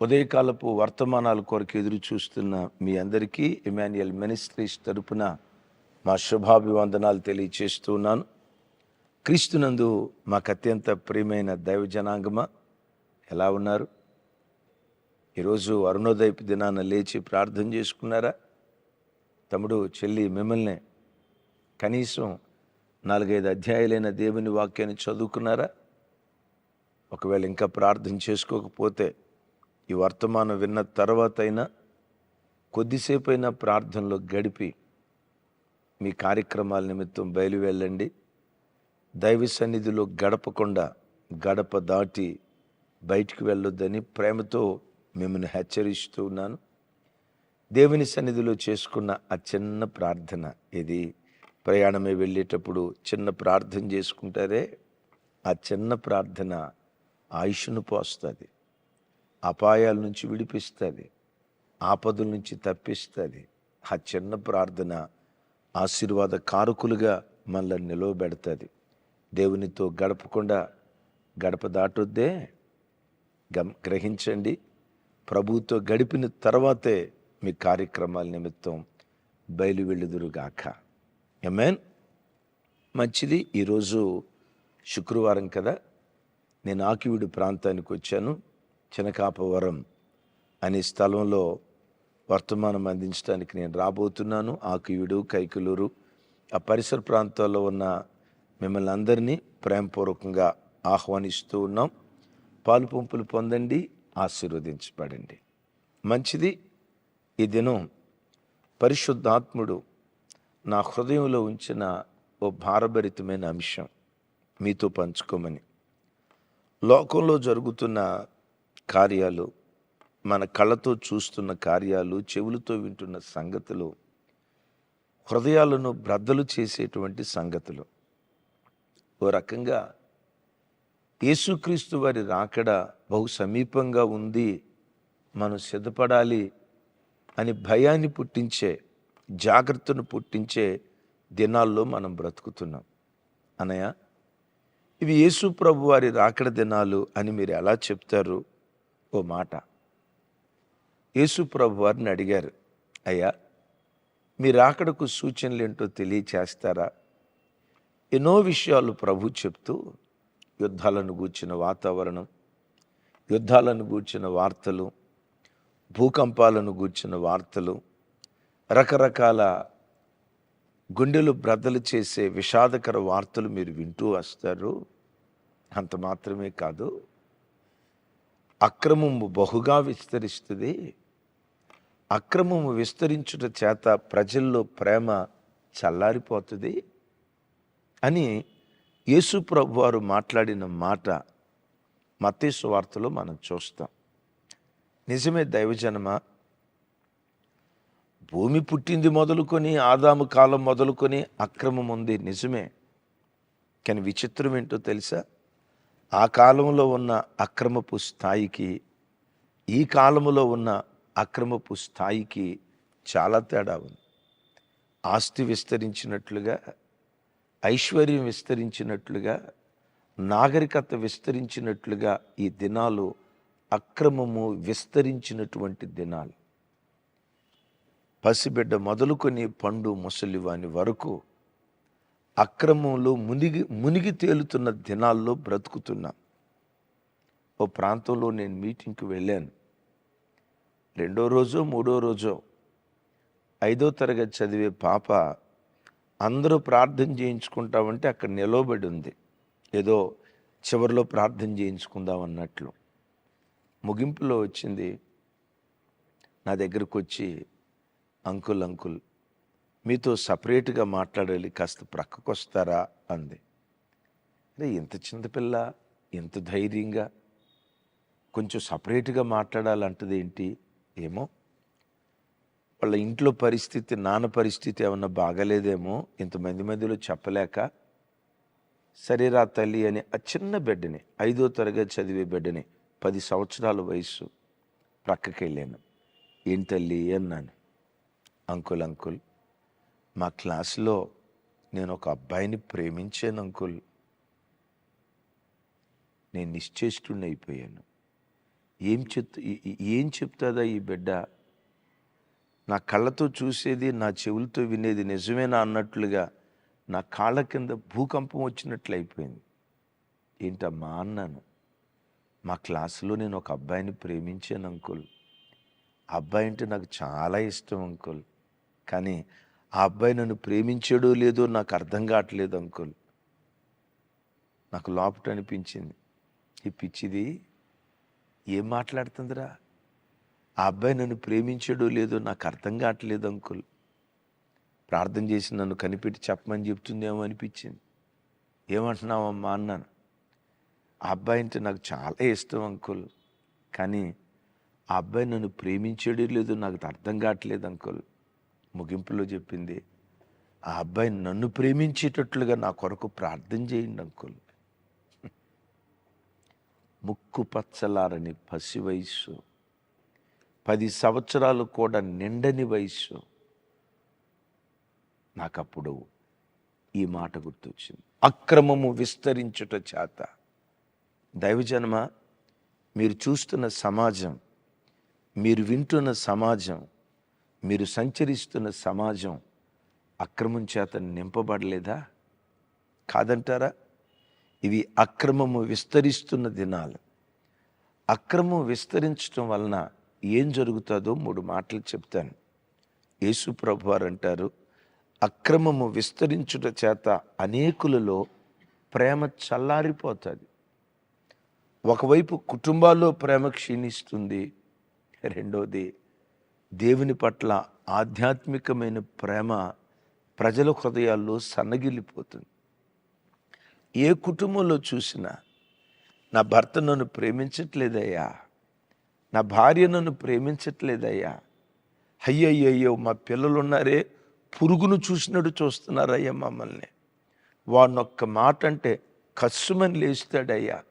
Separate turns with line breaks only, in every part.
ఉదయకాలపు వర్తమానాల కొరకు ఎదురు చూస్తున్న మీ అందరికీ ఇమాన్యుయల్ మినిస్ట్రీస్ తరపున మా శుభాభివందనాలు తెలియచేస్తున్నాను క్రీస్తునందు మాకు అత్యంత ప్రియమైన దైవ జనాంగమ ఎలా ఉన్నారు? ఈరోజు అరుణోదయపు దినాన లేచి ప్రార్థన చేసుకున్నారా? తమ్ముడు చెల్లి మిమ్మల్ని కనీసం నాలుగైదు అధ్యాయులైన దేవుని వాక్యాన్ని చదువుకున్నారా? ఒకవేళ ఇంకా ప్రార్థన చేసుకోకపోతే ఈ వర్తమానం విన్న తర్వాత అయినా కొద్దిసేపు అయినా ప్రార్థనలో గడిపి మీ కార్యక్రమాల నిమిత్తం బయలు వెళ్ళండి దైవ సన్నిధిలో గడపకుండా గడప దాటి బయటికి వెళ్ళొద్దని ప్రేమతో మిమ్మల్ని హెచ్చరిస్తూ ఉన్నాను. దేవుని సన్నిధిలో చేసుకున్న ఆ చిన్న ప్రార్థన ఇది ప్రయాణమే వెళ్ళేటప్పుడు చిన్న ప్రార్థన చేసుకుంటారే? ఆ చిన్న ప్రార్థన ఆయుష్ను పోస్తుంది. అపాయాల నుంచి విడిపిస్తుంది ఆపదల నుంచి తప్పిస్తుంది. ఆ చిన్న ప్రార్థన ఆశీర్వాద కారకులుగా మనల్ని నిలవబెడుతుంది. దేవునితో గడపకుండా గడప దాటొద్దే. గమ్ గ్రహించండి. ప్రభుతో గడిపిన తర్వాతే మీ కార్యక్రమాల నిమిత్తం బయలు వెళ్ళుదురుగాక ఎమెన్ మంచిది. ఈరోజు శుక్రవారం కదా. నేను ఆకివీడు ప్రాంతానికి వచ్చాను చినకాపవరం అనే స్థలంలో వర్తమానం అందించడానికి నేను రాబోతున్నాను. ఆకివీడు కైకులూరు ఆ పరిసర ప్రాంతాల్లో ఉన్న మిమ్మల్ని అందరినీ ప్రేమపూర్వకంగా ఆహ్వానిస్తూ ఉన్నాం. పాలు పంపులు పొందండి ఆశీర్వదించబడండి. మంచిది. ఈ దినం పరిశుద్ధాత్ముడు నా హృదయంలో ఉంచిన ఓ భారభరితమైన అంశం మీతో పంచుకోమని. లోకంలో జరుగుతున్న కార్యాలు మన కళ్ళతో చూస్తున్న కార్యాలు చెవులతో వింటున్న సంగతులు హృదయాలను బ్రద్దలు చేసేటువంటి సంగతులు. ఓ రకంగా యేసుక్రీస్తు వారి రాకడ బహు సమీపంగా ఉంది. మనం సిద్ధపడాలి అని భయాన్ని పుట్టించే జాగ్రత్తను పుట్టించే దినాల్లో మనం బ్రతుకుతున్నాం. అనయ్య ఇవి యేసు ప్రభు వారి రాకడ దినాలు అని మీరు ఎలా చెప్తారు? ఓ మాట. యేసుప్రభు వారిని అడిగారు అయ్యా మీ రాకడకు సూచనలు ఏంటో తెలియచేస్తారా? ఎన్నో విషయాలు ప్రభు చెప్తూ యుద్ధాలను గూర్చిన వాతావరణం యుద్ధాలను గూర్చిన వార్తలు భూకంపాలను గూర్చిన వార్తలు రకరకాల గుండెలు బ్రద్దలు చేసే విషాదకర వార్తలు మీరు వింటూ వస్తారు. అంత మాత్రమే కాదు అక్రమము బహుగా విస్తరిస్తుంది. అక్రమము విస్తరించుట చేత ప్రజల్లో ప్రేమ చల్లారిపోతుంది అని యేసు ప్రభు వారు మాట్లాడిన మాట మతేసు వార్తలో మనం చూస్తాం. నిజమే దైవజనమ? భూమి పుట్టింది మొదలుకొని ఆదాము కాలం మొదలుకొని అక్రమం ఉంది నిజమే. కానీ విచిత్రం ఏంటో తెలుసా? ఆ కాలంలో ఉన్న అక్రమపు స్థాయికి ఈ కాలంలో ఉన్న అక్రమపు స్థాయికి చాలా తేడా ఉంది. ఆస్తి విస్తరించినట్లుగా ఐశ్వర్యం విస్తరించినట్లుగా నాగరికత విస్తరించినట్లుగా ఈ దినాలు అక్రమము విస్తరించినటువంటి దినాలు. పసిబిడ్డ మొదలుకొని పండు ముసలివాని వరకు అక్రమంలో మునిగి మునిగి తేలుతున్న దినాల్లో బ్రతుకుతున్నాం. ఓ ప్రాంతంలో నేను మీటింగ్కి వెళ్ళాను. రెండో రోజో మూడో రోజో ఐదో తరగతి చదివే పాప అందరూ ప్రార్థన చేయించుకుంటామంటే అక్కడ నిలవబడి ఉంది. ఏదో చివరిలో ప్రార్థన చేయించుకుందాం అన్నట్లు. ముగింపులో వచ్చింది నా దగ్గరకు వచ్చి అంకుల్ అంకుల్ మీతో సపరేట్గా మాట్లాడాలి కాస్త ప్రక్కకు వస్తారా అంది. అరే ఇంత చిన్నపిల్ల ఇంత ధైర్యంగా కొంచెం సపరేట్గా మాట్లాడాలంటది ఏంటి ఏమో? వాళ్ళ ఇంట్లో పరిస్థితి నాన్న పరిస్థితి ఏమన్నా బాగలేదేమో? ఇంతమంది మధ్యలో చెప్పలేక సరేరా తల్లి అని ఆ చిన్న బిడ్డని ఐదో తరగతి చదివే బిడ్డని పది సంవత్సరాల వయసు ప్రక్కకి వెళ్ళాను ఏం తల్లి? అన్నాను. అంకుల్ అంకుల్ మా క్లాస్లో నేను ఒక అబ్బాయిని ప్రేమించాను అంకుల్. నేను నిశ్చేష్టుని అయిపోయాను. ఏం చెప్తు ఏం చెప్తుందా ఈ బిడ్డ? నా కళ్ళతో చూసేది నా చెవులతో వినేది నిజమేనా అన్నట్లుగా నా కాళ్ళ కింద భూకంపం వచ్చినట్లు అయిపోయింది. ఏంటమ్మా అన్నాను. మా క్లాసులో నేను ఒక అబ్బాయిని ప్రేమించాను అంకుల్. అబ్బాయి అంటే నాకు చాలా ఇష్టం అంకుల్. కానీ ఆ అబ్బాయి నన్ను ప్రేమించాడో లేదో నాకు అర్థం కావట్లేదు అంకుల్. నాకు లోపట అనిపించింది. ఈ పిచ్చిది ఏం మాట్లాడుతుందిరా? ఆ అబ్బాయి నన్ను ప్రేమించాడో లేదో నాకు అర్థం కావట్లేదు అంకుల్. ప్రార్థన చేసి నన్ను కనిపెట్టి చెప్పమని చెప్తుందేమో అనిపించింది. ఏమంటున్నావమ్మా అన్నాను. ఆ అబ్బాయి అంటే నాకు చాలా ఇష్టం అంకుల్. కానీ ఆ అబ్బాయి నన్ను ప్రేమించాడో లేదో నాకు అర్థం కావట్లేదు అంకుల్. ముగింపులో చెప్పింది ఆ అబ్బాయి నన్ను ప్రేమించేటట్లుగా నా కొరకు ప్రార్థన చేయండి అంకుల్. ముక్కు పచ్చలారని పసి వయస్సు పది సంవత్సరాలు కూడా నిండని వయస్సు. నాకప్పుడు ఈ మాట గుర్తొచ్చింది. అక్రమము విస్తరించుట చేత. దైవజన్మ మీరు చూస్తున్న సమాజం మీరు వింటున్న సమాజం మీరు సంచరిస్తున్న సమాజం అక్రమం చేత నింపబడలేదా? కాదంటారా? ఇవి అక్రమము విస్తరిస్తున్న దినాలు. అక్రమం విస్తరించడం వలన ఏం జరుగుతుందో మూడు మాటలు చెప్తాను. యేసు ప్రభు వారు అంటారు అక్రమము విస్తరించుట చేత అనేకులలో ప్రేమ చల్లారిపోతుంది. ఒకవైపు కుటుంబాల్లో ప్రేమ క్షీణిస్తుంది రెండోది దేవుని పట్ల ఆధ్యాత్మికమైన ప్రేమ ప్రజల హృదయాల్లో సన్నగిల్లిపోతుంది. ఏ కుటుంబంలో చూసినా నా భర్త నన్ను ప్రేమించట్లేదయ్యా నా భార్య నన్ను ప్రేమించట్లేదయ్యా అయ్యయ్యయ్యో మా పిల్లలు ఉన్నారే పురుగును చూసినట్టు చూస్తున్నారయ్యా మమ్మల్ని. వాడినొక్క మాట అంటే కస్సుమని లేస్తాడయ్యా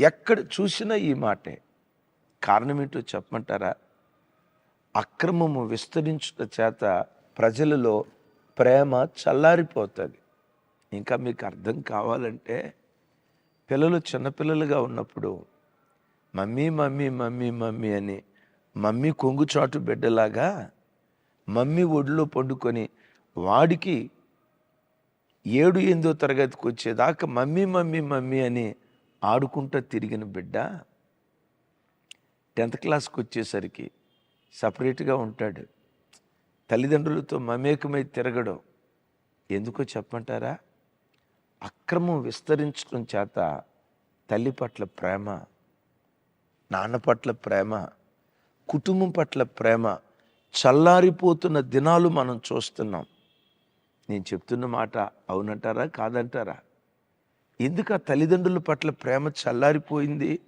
ఎక్కడ చూసినా ఈ మాటే. కారణం ఏంటో చెప్పమంటారా? అక్రమము విస్తరించుట చేత ప్రజలలో ప్రేమ చల్లారిపోతుంది. ఇంకా మీకు అర్థం కావాలంటే పిల్లలు చిన్నపిల్లలుగా ఉన్నప్పుడు మమ్మీ మమ్మీ మమ్మీ మమ్మీ అని మమ్మీ కొంగుచాటు బిడ్డలాగా మమ్మీ ఒడిలో పండుకొని వాడికి ఏడు ఎనిమిదో తరగతికి వచ్చేదాకా మమ్మీ మమ్మీ మమ్మీ అని ఆడుకుంటూ తిరిగిన బిడ్డ టెన్త్ క్లాస్కి వచ్చేసరికి సపరేట్గా ఉంటాడు. తల్లిదండ్రులతో మమేకమై తిరగడం ఎందుకో చెప్పంటారా అక్రమం విస్తరించడం చేత తల్లి పట్ల ప్రేమ నాన్న పట్ల ప్రేమ కుటుంబం పట్ల ప్రేమ చల్లారిపోతున్న దినాలు మనం చూస్తున్నాం. నేను చెప్తున్న మాట అవునంటారా? కాదంటారా? ఎందుకు ఆ తల్లిదండ్రుల పట్ల ప్రేమ చల్లారిపోయింది?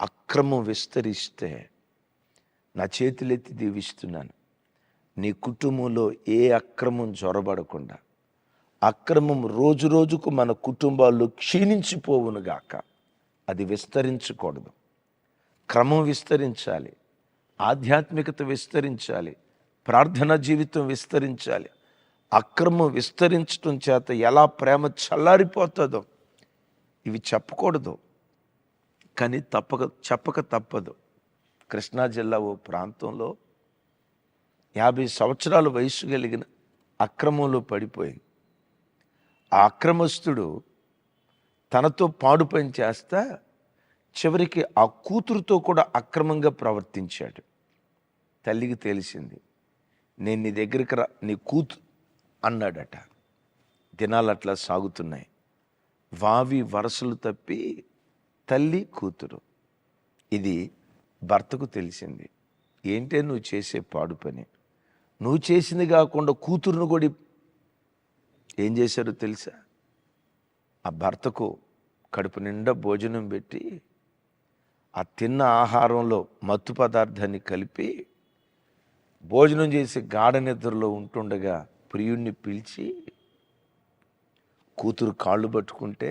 అక్రమం విస్తరిస్తే నా చేతులెత్తి దీవిస్తున్నాను. నీ కుటుంబంలో ఏ అక్రమం జొరబడకుండా అక్రమం రోజు రోజుకు మన కుటుంబాల్లో క్షీణించిపోవునుగాక అది విస్తరించకూడదు. క్రమం విస్తరించాలి. ఆధ్యాత్మికత విస్తరించాలి. ప్రార్థనా జీవితం విస్తరించాలి. అక్రమం విస్తరించడం చేత ఎలా ప్రేమ చల్లారిపోతుందో ఇవి చెప్పకూడదు. కానీ తప్పక చెప్పక తప్పదు. కృష్ణా జిల్లా ఓ ప్రాంతంలో యాభై సంవత్సరాల వయసు కలిగిన అక్రమంలో పడిపోయింది. ఆ అక్రమస్తుడు తనతో పాడు పని చేస్తా చివరికి ఆ కూతురుతో కూడా అక్రమంగా ప్రవర్తించాడు. తల్లికి తెలిసింది నేను నీ దగ్గరికి రా నీ కూతు అన్నాడట. దినాలు అట్లా సాగుతున్నాయి. వావి వరసలు తప్పి తల్లి కూతురు. ఇది భర్తకు తెలిసింది ఏంటే నువ్వు చేసే పాడు పని? నువ్వు చేసింది కాకుండా కూతురును కూడా ఏం చేశారో తెలుసా? ఆ భర్తకు కడుపు నిండా భోజనం పెట్టి ఆ తిన్న ఆహారంలో మత్తు పదార్థాన్ని కలిపి భోజనం చేసి గాఢ నిద్రలో ఉంటుండగా ప్రియుణ్ణి పిలిచి కూతురు కాళ్ళు పట్టుకుంటే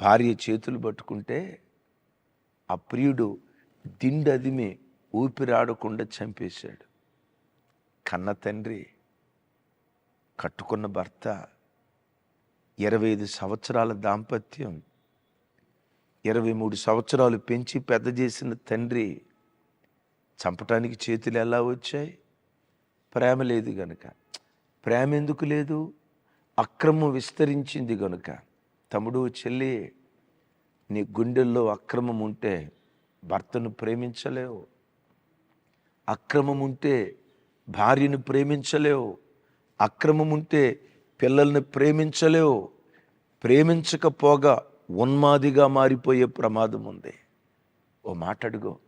భార్య చేతులు పట్టుకుంటే ఆ ప్రియుడు దిండదిమి ఊపిరాడకుండా చంపేశాడు. కన్న తండ్రి కట్టుకున్న భర్త ఇరవై ఐదు సంవత్సరాల దాంపత్యం ఇరవై మూడు సంవత్సరాలు పెంచి పెద్ద చేసిన తండ్రి చంపటానికి చేతులు ఎలా వచ్చాయి? ప్రేమ లేదు గనుక. ప్రేమ ఎందుకు లేదు? అక్రమం విస్తరించింది గనుక. తమ్ముడు చెల్లి నీ గుండెల్లో అక్రమం ఉంటే భర్తను ప్రేమించలేవు. అక్రమం ఉంటే భార్యను ప్రేమించలేవు. అక్రమం ఉంటే పిల్లల్ని ప్రేమించలేవు. ప్రేమించకపోగా ఉన్మాదిగా మారిపోయే ప్రమాదం ఉంది. ఓ మాట అడుగు.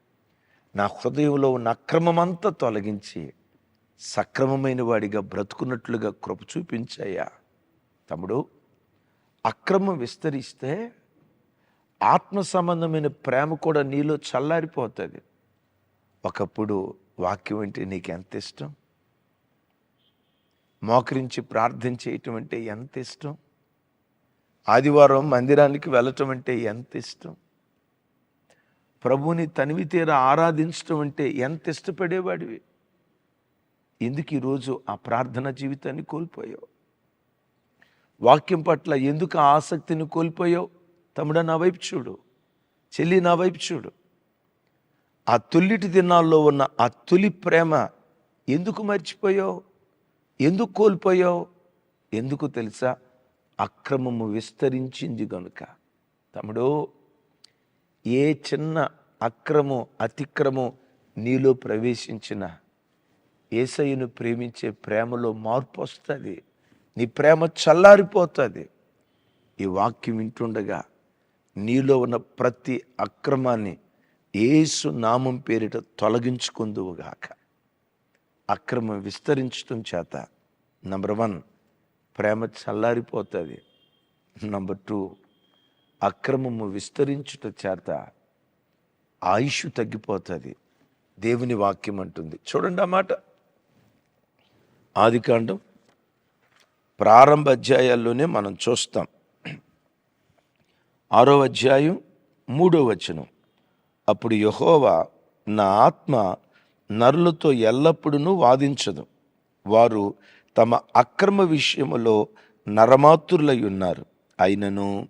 నా హృదయంలో ఉన్న అక్రమమంతా తొలగించి సక్రమమైన వాడిగా బ్రతుకున్నట్లుగా కృప చూపించాయా? తమ్ముడు అక్రమం విస్తరిస్తే ఆత్మ సంబంధమైన ప్రేమ కూడా నీలో చల్లారిపోతుంది. ఒకప్పుడు వాక్యం అంటే నీకు ఎంత ఇష్టం? మోకరించి ప్రార్థన చేయటం అంటే ఎంత ఇష్టం? ఆదివారం మందిరానికి వెళ్ళటం అంటే ఎంత ఇష్టం? ప్రభుని తనివి తీర ఆరాధించటం అంటే ఎంత ఇష్టపడేవాడివి? ఎందుకు ఈరోజు ఆ ప్రార్థన జీవితాన్ని కోల్పోయావు? వాక్యం పట్ల ఎందుకు ఆసక్తిని కోల్పోయావు? తమ్ముడా నా వైపు చూడు. చెల్లి నా వైపు చూడు. ఆ తొల్లిటి దినాల్లో ఉన్న ఆ తొలి ప్రేమ ఎందుకు మర్చిపోయావు? ఎందుకు కోల్పోయావు? ఎందుకు తెలుసా? అక్రమము విస్తరించింది గనుక. తమ్ముడు ఏ చిన్న అక్రమం అతిక్రమం నీలో ప్రవేశించిన ఏసయ్యను ప్రేమించే ప్రేమలో మార్పు వస్తుంది. నీ ప్రేమ చల్లారిపోతుంది. ఈ వాక్యం వింటుండగా నీలో ఉన్న ప్రతి అక్రమాన్ని ఏసు నామం పేరిట తొలగించుకుందువుగాక. అక్రమం విస్తరించడం చేత నంబర్ వన్ ప్రేమ చల్లారిపోతుంది. నంబర్ టూ అక్రమము విస్తరించుట చేత ఆయుష్ తగ్గిపోతుంది. దేవుని వాక్యం అంటుంది. చూడండి ఆ మాట. ఆదికాండం ప్రారంభ అధ్యాయాల్లోనే మనం చూస్తాం. ఆరో అధ్యాయం మూడో వచనం. అప్పుడు యహోవా నా ఆత్మ నరులతో ఎల్లప్పుడూ వాదించదు. వారు తమ అక్రమ విషయములో నరమాతురులై ఉన్నారు. అయినను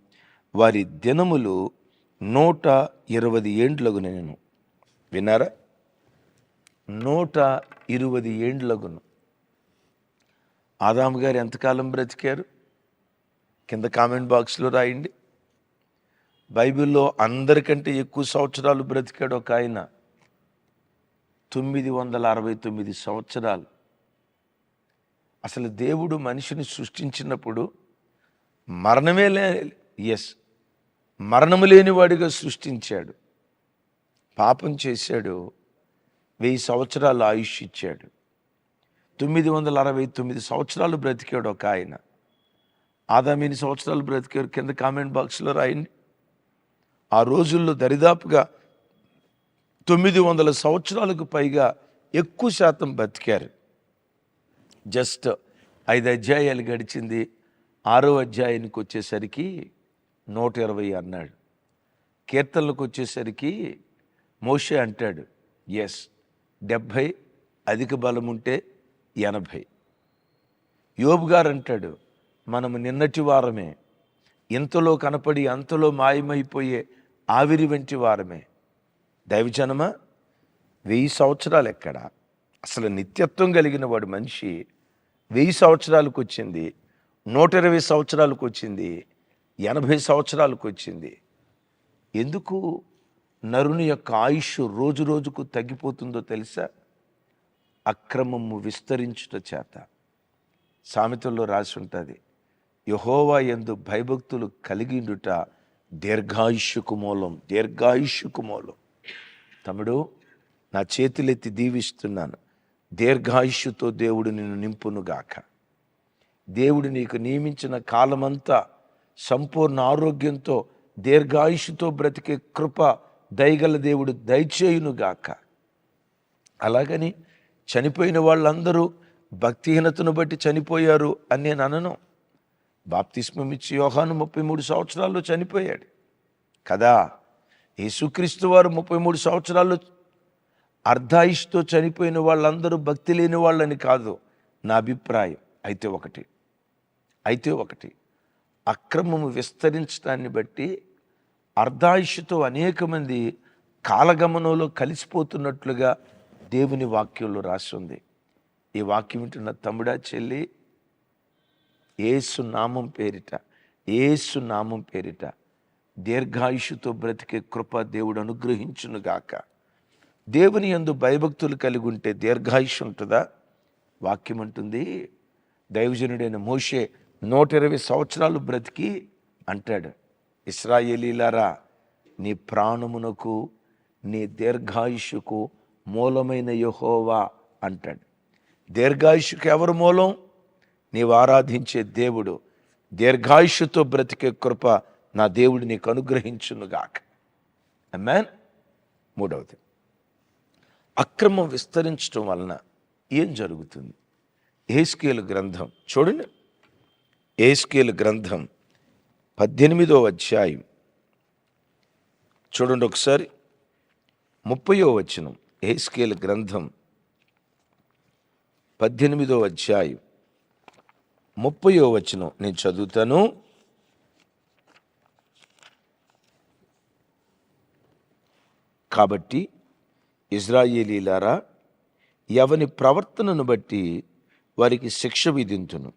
వారి దినములు నూట ఇరవై ఏండ్లకు నేను. విన్నారా? నూట ఇరవై ఏండ్లగును. ఆదాము గారు ఎంతకాలం బ్రతికారు? కింద కామెంట్ బాక్స్లో రాయండి. బైబిల్లో అందరికంటే ఎక్కువ సంవత్సరాలు బ్రతికాడు ఒక ఆయన. తొమ్మిది వందల అరవై తొమ్మిది సంవత్సరాలు. అసలు దేవుడు మనిషిని సృష్టించినప్పుడు మరణమే లే ఎస్ మరణము లేనివాడిగా సృష్టించాడు. పాపం చేశాడు వెయ్యి సంవత్సరాలు ఆయుష్ ఇచ్చాడు. తొమ్మిది వందల అరవై తొమ్మిది సంవత్సరాలు బ్రతికాడు ఒక ఆయన. ఆదామిని సంవత్సరాలు బ్రతికారు కింద కామెంట్ బాక్స్లో రాయండి. ఆ రోజుల్లో దరిదాపుగా తొమ్మిది వందల సంవత్సరాలకు పైగా ఎక్కువ శాతం బతికారు. జస్ట్ ఐదు అధ్యాయాలు గడిచింది. ఆరో అధ్యాయానికి వచ్చేసరికి నూట ఇరవై అన్నాడు. కీర్తనలకు వచ్చేసరికి మోషే అంటాడు ఎస్ డెబ్భై అధిక బలం ఉంటే ఎనభై. యోబు గారు అంటాడు మనము నిన్నటి వారమే. ఇంతలో కనపడి అంతలో మాయమైపోయే ఆవిరి వంటి వారమే. దైవజనమ? వెయ్యి సంవత్సరాలు ఎక్కడ? అసలు నిత్యత్వం కలిగిన వాడు మనిషి వెయ్యి సంవత్సరాలకు వచ్చింది నూట ఇరవై సంవత్సరాలకు వచ్చింది ఎనభై సంవత్సరాలకు వచ్చింది. ఎందుకు నరుని యొక్క ఆయుష్ రోజు రోజుకు తగ్గిపోతుందో తెలుసా? అక్రమము విస్తరించుట చేత. సామెతల్లో రాసి ఉంటుంది యహోవా ఎందు భయభక్తులు కలిగిండుట దీర్ఘాయుష్యకు మూలం దీర్ఘాయుష్యకు మూలం. తమ్ముడు నా చేతులెత్తి దీవిస్తున్నాను. దీర్ఘాయుష్యుతో దేవుడు నిన్ను నింపునుగాక దేవుడు నీకు నియమించిన కాలమంతా సంపూర్ణ ఆరోగ్యంతో దీర్ఘాయుషుతో బ్రతికే కృప దయగల దేవుడు దయచేయునుగాక అలాగని చనిపోయిన వాళ్ళందరూ భక్తిహీనతను బట్టి చనిపోయారు అని నేను అనను. బాప్తిస్మం ఇచ్చి యోహాను ముప్పై మూడు సంవత్సరాల్లో చనిపోయాడు. కదా? యేసుక్రీస్తు వారు ముప్పై మూడు సంవత్సరాల్లో అర్ధాయుష్తో చనిపోయిన వాళ్ళందరూ భక్తి లేని వాళ్ళని కాదు. నా అభిప్రాయం అయితే ఒకటి. అయితే ఒకటి. అక్రమము విస్తరించడాన్ని బట్టి అర్ధాయుష్తో అనేక మంది కాలగమనంలో కలిసిపోతున్నట్లుగా దేవుని వాక్యంలో రాసి ఉంది. ఈ వాక్యం వింటున్న తమ్ముడా చెల్లి ఏసు నామం పేరిట ఏసు నామం పేరిట దీర్ఘాయుషుతో బ్రతికే కృప దేవుడు అనుగ్రహించునుగాక దేవుని యందు భయభక్తులు కలిగి ఉంటే దీర్ఘాయుషు ఉంటుందా? వాక్యం ఉంటుంది దైవజనుడైన మోషే నూట ఇరవై సంవత్సరాలు బ్రతికి అంటాడు ఇస్రాయేలీలారా నీ ప్రాణమునకు నీ దీర్ఘాయుషుకు మూలమైన యహోవా అంటాడు. దీర్ఘాయుషుకు ఎవరు మూలం? నీవు ఆరాధించే దేవుడు దీర్ఘాయుషుతో బ్రతికే కృప నా దేవుడు నీకు అనుగ్రహించునుగాక. మ్యాన్ మూడవది. అక్రమం విస్తరించడం వలన ఏం జరుగుతుంది? ఏస్కేలు గ్రంథం చూడండి. ఏస్కేలు గ్రంథం పద్దెనిమిదో అధ్యాయం. చూడండి ఒకసారి. ముప్పయో వచనం ఏస్కేలు గ్రంథం పద్దెనిమిదో అధ్యాయం. ముప్పయో వచనం నేను చదువుతాను. కాబట్టి ఇజ్రాయేలీలారా ఎవని ప్రవర్తనను బట్టి వారికి శిక్ష విధింతును.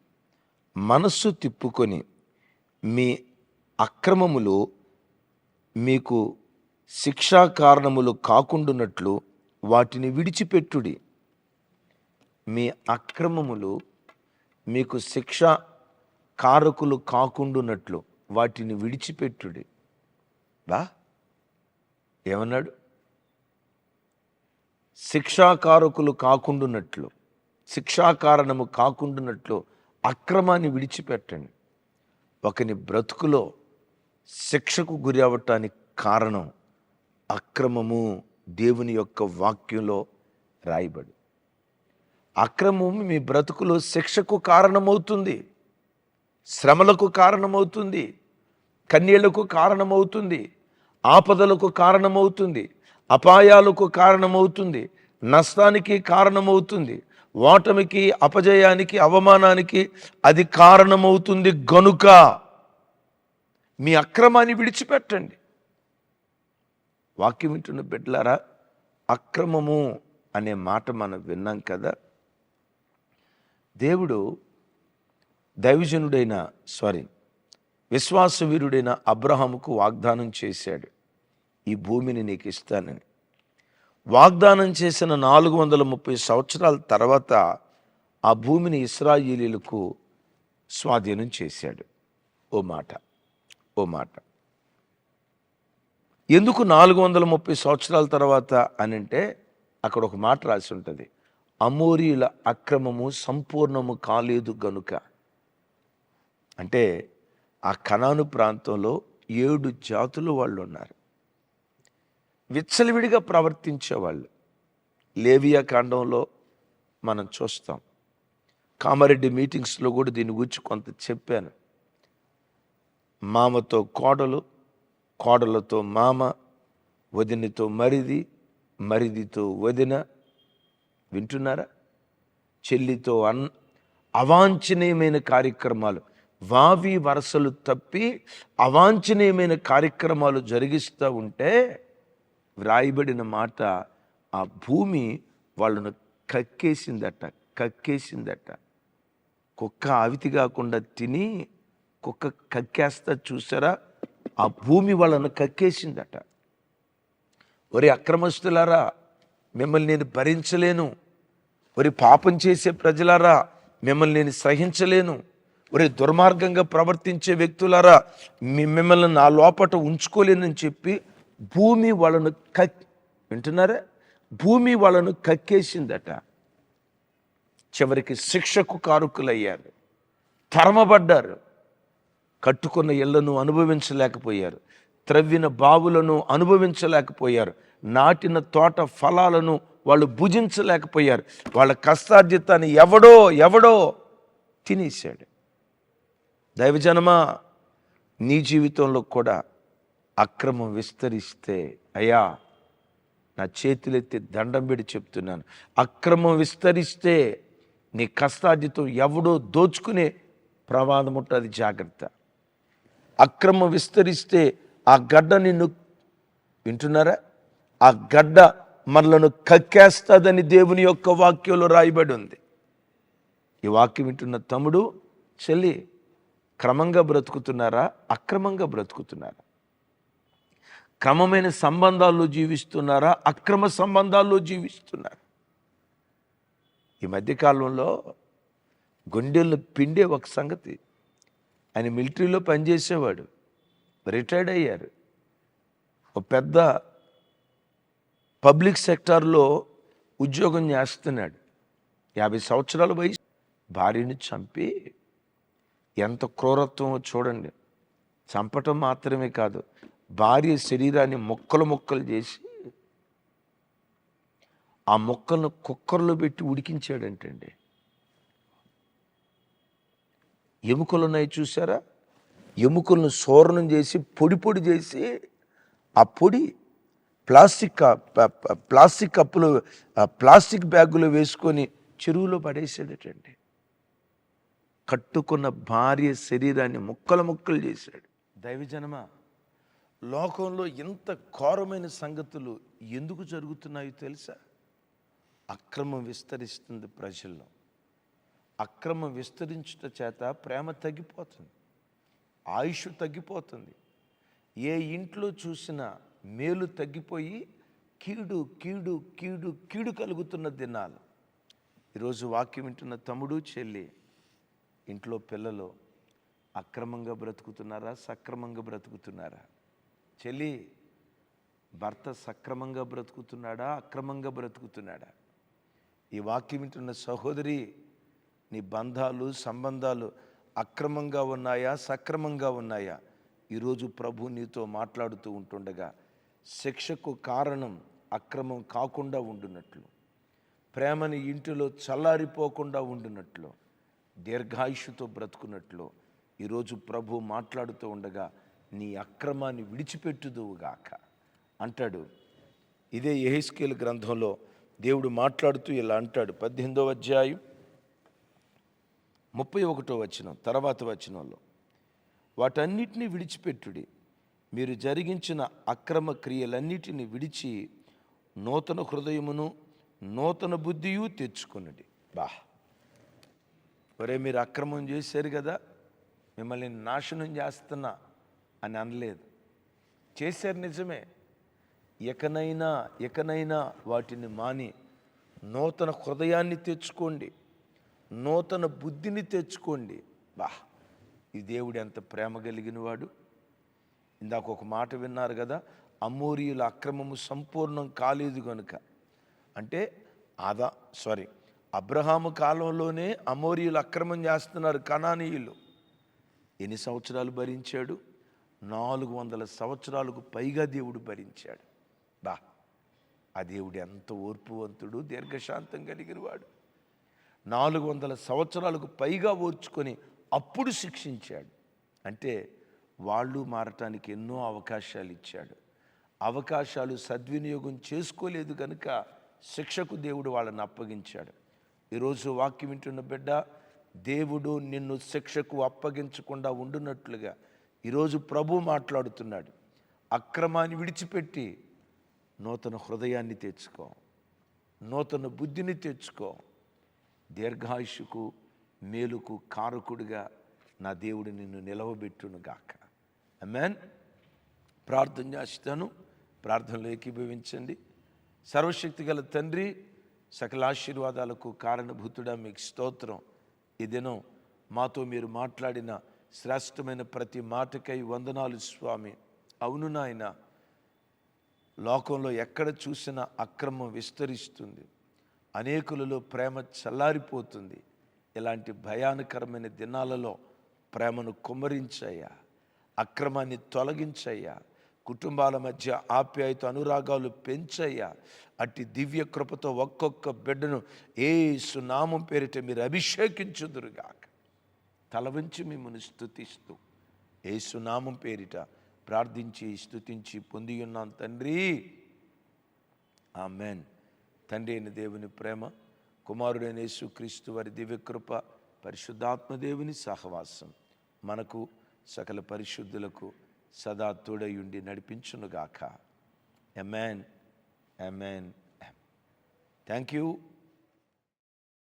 మనస్సు తిప్పుకొని మీ అక్రమములు మీకు శిక్షా కారణములు కాకుండునట్లు వాటిని విడిచిపెట్టుడి. మీ అక్రమములు మీకు శిక్ష కారకులు కాకుండునట్లు వాటిని విడిచిపెట్టుడి. బా? ఏమన్నాడు? శిక్షాకారకులు కాకుండునట్లు శిక్షాకారణము కాకుండునట్లు అక్రమాన్ని విడిచిపెట్టండి. ఒకని బ్రతుకులో శిక్షకు గురి అవ్వటానికి కారణం అక్రమము దేవుని యొక్క వాక్యంలో రాయబడి అక్రమం మీ బ్రతుకులో శిక్షకు కారణమవుతుంది శ్రమలకు కారణమవుతుంది కన్యలకు కారణమవుతుంది ఆపదలకు కారణమవుతుంది అపాయాలకు కారణమవుతుంది నష్టానికి కారణమవుతుంది ఓటమికి అపజయానికి అవమానానికి అది కారణమవుతుంది గనుక మీ అక్రమాన్ని విడిచిపెట్టండి. వాక్యం వింటున్న బిడ్డలారా అక్రమము అనే మాట మనం విన్నాం కదా దేవుడు దైవజనుడైన సారీ విశ్వాసవీరుడైన అబ్రహాముకు వాగ్దానం చేశాడు. ఈ భూమిని నీకు ఇస్తానని. వాగ్దానం చేసిన నాలుగు వందల ముప్పై సంవత్సరాల తర్వాత ఆ భూమిని ఇస్రాయేలీలకు స్వాధీనం చేశాడు. ఓ మాట ఓ మాట. ఎందుకు నాలుగు వందల ముప్పై సంవత్సరాల తర్వాత అని అంటే అక్కడ ఒక మాట రాసి ఉంటుంది. అమోరీల అక్రమము సంపూర్ణము కాలేదు గనుక. అంటే ఆ కణాను ప్రాంతంలో ఏడు జాతులు వాళ్ళు ఉన్నారు విచ్చలవిడిగా ప్రవర్తించేవాళ్ళు. లేవియా కాండంలో మనం చూస్తాం. కామారెడ్డి మీటింగ్స్లో కూడా దీని గురించి కొంత చెప్పాను. మామతో కోడలు కోడలతో మామ వదినతో మరిది మరిదితో వదిన వింటున్నారా? చెల్లితో అన్ అవాంఛనీయమైన కార్యక్రమాలు వావి వరసలు తప్పి అవాంఛనీయమైన కార్యక్రమాలు జరిగిస్తూ ఉంటే వ్రాయబడిన మాట ఆ భూమి వాళ్ళను కక్కేసిందట కక్కేసిందట. కుక్క ఆవితి కాకుండా తిని కుక్క కక్కేస్తా చూసారా? ఆ భూమి వాళ్ళను కక్కేసిందట. ఒరే అక్రమస్తులారా మిమ్మల్ని నేను భరించలేను. ఒరి పాపం చేసే ప్రజలారా మిమ్మల్ని నేను సహించలేను. ఒరే దుర్మార్గంగా ప్రవర్తించే వ్యక్తులారా మిమ్మల్ని నా లోపట ఉంచుకోలేనని చెప్పి భూమి వాళ్ళను కక్ వింటున్నారా? భూమి వాళ్ళను కక్కేసిందట. చివరికి శిక్షకు కారుకులయ్యారు. తరమబడ్డారు. కట్టుకున్న ఇళ్ళను అనుభవించలేకపోయారు. త్రవ్విన బావులను అనుభవించలేకపోయారు. నాటిన తోట ఫలాలను వాళ్ళు భుజించలేకపోయారు. వాళ్ళ కష్టార్జితాన్ని ఎవడో ఎవడో తినేశాడు. దైవజనమా నీ జీవితంలో కూడా అక్రమం విస్తరిస్తే అయ్యా నా చేతులెత్తి దండం పెడి చెప్తున్నాను. అక్రమం విస్తరిస్తే నీ కష్టార్జితం ఎవడో దోచుకునే ప్రమాదం ఉంటుంది జాగ్రత్త. అక్రమం విస్తరిస్తే ఆ గడ్డ నిన్ను వింటున్నారా? ఆ గడ్డ మనలను కక్కేస్తుందని దేవుని యొక్క వాక్యంలో రాయబడి ఉంది. ఈ వాక్యం వింటున్న తమ్ముడు చెల్లి క్రమంగా బ్రతుకుతున్నారా? అక్రమంగా బ్రతుకుతున్నారా? క్రమమైన సంబంధాల్లో జీవిస్తున్నారా? అక్రమ సంబంధాల్లో జీవిస్తున్నారా? ఈ మధ్యకాలంలో గుండెలను పిండే ఒక సంగతి. ఆయన మిలిటరీలో పనిచేసేవాడు. రిటైర్డ్ అయ్యారు. ఒక పెద్ద పబ్లిక్ సెక్టార్లో ఉద్యోగం చేస్తున్నాడు. యాభై సంవత్సరాల వయసు. భార్యని చంపి ఎంత క్రూరత్వమో చూడండి. చంపటం మాత్రమే కాదు భార్య శరీరాన్ని ముక్కలు ముక్కలు చేసి ఆ మొక్కలను కుక్కర్లో పెట్టి ఉడికించాడంటండి. ఎముకలు ఉన్నాయి చూసారా? ఎముకలను సోరణం చేసి పొడి పొడి చేసి ఆ పొడి ప్లాస్టిక్ ప్లాస్టిక్ కప్పులు ఆ ప్లాస్టిక్ బ్యాగులో వేసుకొని చెరువులో పడేసాడటండి కట్టుకున్న భార్య శరీరాన్ని ముక్కలు ముక్కలు చేశాడు. దైవజనమ లోకంలో ఇంత ఘోరమైన సంగతులు ఎందుకు జరుగుతున్నాయో తెలుసా? అక్రమం విస్తరిస్తుంది ప్రజల్లో. అక్రమం విస్తరించుట చేత ప్రేమ తగ్గిపోతుంది. ఆయుష్ తగ్గిపోతుంది. ఏ ఇంట్లో చూసినా మేలు తగ్గిపోయి కీడు కీడు కీడు కీడు కలుగుతున్న దినాలు. ఈరోజు వాక్యం వింటున్న తమ్ముడు చెల్లి ఇంట్లో పిల్లలు అక్రమంగా బ్రతుకుతున్నారా సక్రమంగా బ్రతుకుతున్నారా? చెల్లి భర్త సక్రమంగా బ్రతుకుతున్నాడా అక్రమంగా బ్రతుకుతున్నాడా? ఈ వాక్యం వింటున్న సహోదరి నీ బంధాలు సంబంధాలు అక్రమంగా ఉన్నాయా సక్రమంగా ఉన్నాయా? ఈరోజు ప్రభు నీతో మాట్లాడుతూ ఉంటుండగా శిక్షకు కారణం అక్రమం కాకుండా ఉండునట్లు ప్రేమని ఇంటిలో చల్లారిపోకుండా ఉండునట్లు దీర్ఘాయుషుతో బ్రతుకున్నట్లు ఈరోజు ప్రభు మాట్లాడుతూ ఉండగా నీ అక్రమాన్ని విడిచిపెట్టుదువుగాక. అంటాడు. ఇదే ఎహెస్కేల్ గ్రంథంలో దేవుడు మాట్లాడుతూ ఇలా అంటాడు. పద్దెనిమిదవ అధ్యాయం ముప్పై ఒకటో వచనం తర్వాత వచనంలో. వాటన్నిటిని విడిచిపెట్టుడి. మీరు జరిగించిన అక్రమ క్రియలన్నిటిని విడిచి నూతన హృదయమును నూతన బుద్ధియు తెచ్చుకొనుడి. బా. ఒరే మీరు అక్రమం చేశారు కదా మిమ్మల్ని నాశనం చేస్తున్నా అని అనలేదు. చేశారు నిజమే. ఎకనైనా ఎకనైనా వాటిని మాని నూతన హృదయాన్ని తెచ్చుకోండి. నూతన బుద్ధిని తెచ్చుకోండి. బా ఈ దేవుడు ఎంత ప్రేమ కలిగిన వాడు ఇందాక ఒక మాట విన్నారు కదా అమూరియుల అక్రమము సంపూర్ణం కాలేదు కనుక అంటే ఆదా సారీ అబ్రహాము కాలంలోనే అమోరియులు అక్రమం చేస్తున్నారు కణానీయులు ఎన్ని సంవత్సరాలు భరించాడు? నాలుగు వందల సంవత్సరాలకు పైగా దేవుడు భరించాడు. బా ఆ దేవుడు ఎంత ఓర్పువంతుడు దీర్ఘశాంతం కలిగిన వాడు నాలుగు వందల సంవత్సరాలకు పైగా ఓర్చుకొని అప్పుడు శిక్షించాడు. అంటే వాళ్ళు మారటానికి ఎన్నో అవకాశాలు ఇచ్చాడు. అవకాశాలు సద్వినియోగం చేసుకోలేదు కనుక శిక్షకు దేవుడు వాళ్ళని అప్పగించాడు. ఈరోజు వాక్యం వింటున్న బిడ్డ దేవుడు నిన్ను శిక్షకు అప్పగించకుండా ఉండునట్లుగా ఈరోజు ప్రభు మాట్లాడుతున్నాడు. అక్రమాన్ని విడిచిపెట్టి నూతన హృదయాన్ని తెచ్చుకో నూతన బుద్ధిని తెచ్చుకో దీర్ఘాయుషుకు మేలుకు కారకుడిగా నా దేవుడు నిన్ను నిలవబెట్టును గాక. అమెన్ ప్రార్థన చేస్తాను. ప్రార్థనలో ఏకీభవించండి. సర్వశక్తి గల తండ్రి సకల ఆశీర్వాదాలకు కారణభూతుడా మీకు స్తోత్రం. ఇదేనో మాతో మీరు మాట్లాడిన శ్రేష్టమైన ప్రతి మాటకై వందనాలు స్వామి. అవును నాయన లోకంలో ఎక్కడ చూసినా అక్రమం విస్తరిస్తుంది. అనేకులలో ప్రేమ చల్లారిపోతుంది. ఇలాంటి భయానకరమైన దినాలలో ప్రేమను కుమ్మరించయ్యా. అక్రమాన్ని తొలగించయ్యా. కుటుంబాల మధ్య ఆప్యాయత అనురాగాలు పెంచయ్యా. అట్టి దివ్య కృపతో ఒక్కొక్క బిడ్డను ఏ సునామం పేరిట మీరు అభిషేకించుదురుగాక. తల వంచి మిమ్మల్ని స్థుతిస్తూ ఏ సునామం పేరిట ప్రార్థించి స్థుతించి పొంది ఉన్నాం తండ్రి. ఆమెన్. తండ్రి అయిన దేవుని ప్రేమ కుమారుడైన యేసుక్రీస్తు వారి దివ్యకృప పరిశుద్ధాత్మ దేవుని సహవాసం మనకు సకల పరిశుద్ధులకు సదా తోడయుండి నడిపించునుగాక. Amen amen thank you